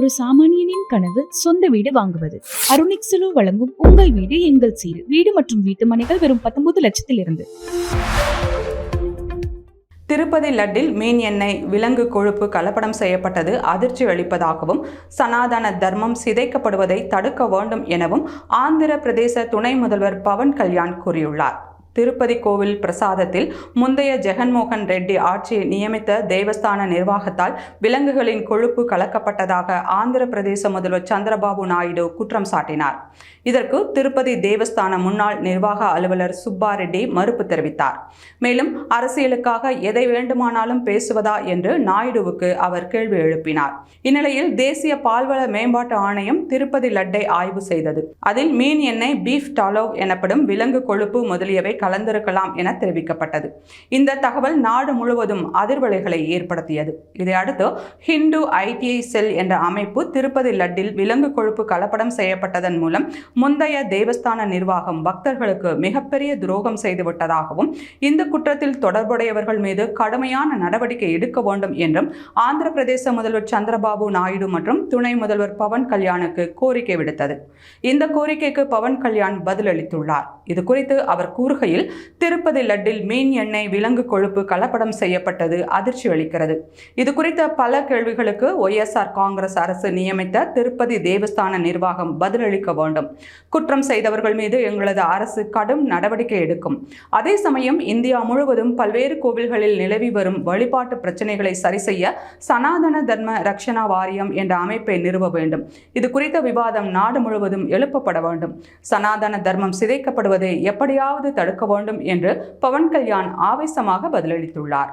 ஒரு சாமானியனின் கனவு சொந்த வீடு வாங்குவது. அருணிக்ஸலோ வழங்கும் உங்கள் வீடு எங்கள் சீடு வீடு மற்றும் வீட்டு மனைகள் வெறும் பத்தொன்பது லட்சத்தில் இருந்து திருப்பதி லட்டில் மீன் எண்ணெய் விலங்கு கொழுப்பு கலப்படம் செய்யப்பட்டது அதிர்ச்சி அளிப்பதாகவும் சனாதன தர்மம் சிதைக்கப்படுவதை தடுக்க வேண்டும் எனவும் ஆந்திர பிரதேச துணை முதல்வர் பவன் கல்யாண் கூறியுள்ளார். திருப்பதி கோவில் பிரசாதத்தில் முந்தைய ஜெகன்மோகன் ரெட்டி ஆட்சியை நியமித்த தேவஸ்தான நிர்வாகத்தால் விலங்குகளின் கொழுப்பு கலக்கப்பட்டதாக ஆந்திர பிரதேச முதல்வர் சந்திரபாபு நாயுடு குற்றம் சாட்டினார். இதற்கு திருப்பதி தேவஸ்தான முன்னாள் நிர்வாக அலுவலர் சுப்பா ரெட்டி மறுப்பு தெரிவித்தார். மேலும் அரசியலுக்காக எதை வேண்டுமானாலும் பேசுவதா என்று நாயுடுவுக்கு அவர் கேள்வி எழுப்பினார். இந்நிலையில் தேசிய பால்வள மேம்பாட்டு ஆணையம் திருப்பதி லட்டை ஆய்வு செய்தது. அதில் மீன் எண்ணெய் பீஃப் டாலோவ் எனப்படும் விலங்கு கொழுப்பு முதலியவை கலந்திருக்கலாம் என தெரிவிக்கப்பட்டது. இந்த தகவல் நாடு முழுவதும் அதிர்வலைகளை ஏற்படுத்தியது. இதையடுத்து ஹிந்து ஐடிஐ செல் என்ற அமைப்பு திருப்பதி லட்டில் விலங்கு கொழுப்பு கலப்படம் செய்யப்பட்டதன் மூலம் முந்தைய தேவஸ்தான நிர்வாகம் பக்தர்களுக்கு மிகப்பெரிய துரோகம் செய்துவிட்டதாகவும் இந்த குற்றத்தில் தொடர்புடையவர்கள் மீது கடுமையான நடவடிக்கை எடுக்க வேண்டும் என்றும் ஆந்திர பிரதேச முதல்வர் சந்திரபாபு நாயுடு மற்றும் துணை முதல்வர் பவன் கல்யாணுக்கு கோரிக்கை விடுத்தது. இந்த கோரிக்கைக்கு பவன் கல்யாண் பதிலளித்துள்ளார். இது குறித்து அவர் கூறுகையில் திருப்பதி லட்டில் மீன் எண்ணெய் விலங்கு கொழுப்பு கலப்படம் செய்யப்பட்டது அதிர்ச்சி அளிக்கிறது. இது குறித்த பல கேள்விகளுக்கு ஒய்எஸ்ஆர் காங்கிரஸ் அரசு நியமித்த திருப்பதி தேவஸ்தான நிர்வாகம் பதிலளிக்க வேண்டும். குற்றம் செய்தவர்கள் மீது எங்களது அரசு கடும் நடவடிக்கை எடுக்கும். அதே சமயம் இந்தியா முழுவதும் பல்வேறு கோவில்களில் நிலவி வரும் வழிபாட்டு பிரச்சனைகளை சரி செய்ய சனாதன தர்ம ரக்ஷணா வாரியம் என்ற அமைப்பை நிறுவ வேண்டும். இது குறித்த விவாதம் நாடு முழுவதும் எழுப்பப்பட வேண்டும். சனாதன தர்மம் சிதைக்கப்படுவதை எப்படியாவது தடுக்க வேண்டும் என்று பவன் கல்யாண் ஆவேசமாக பதிலளித்துள்ளார்.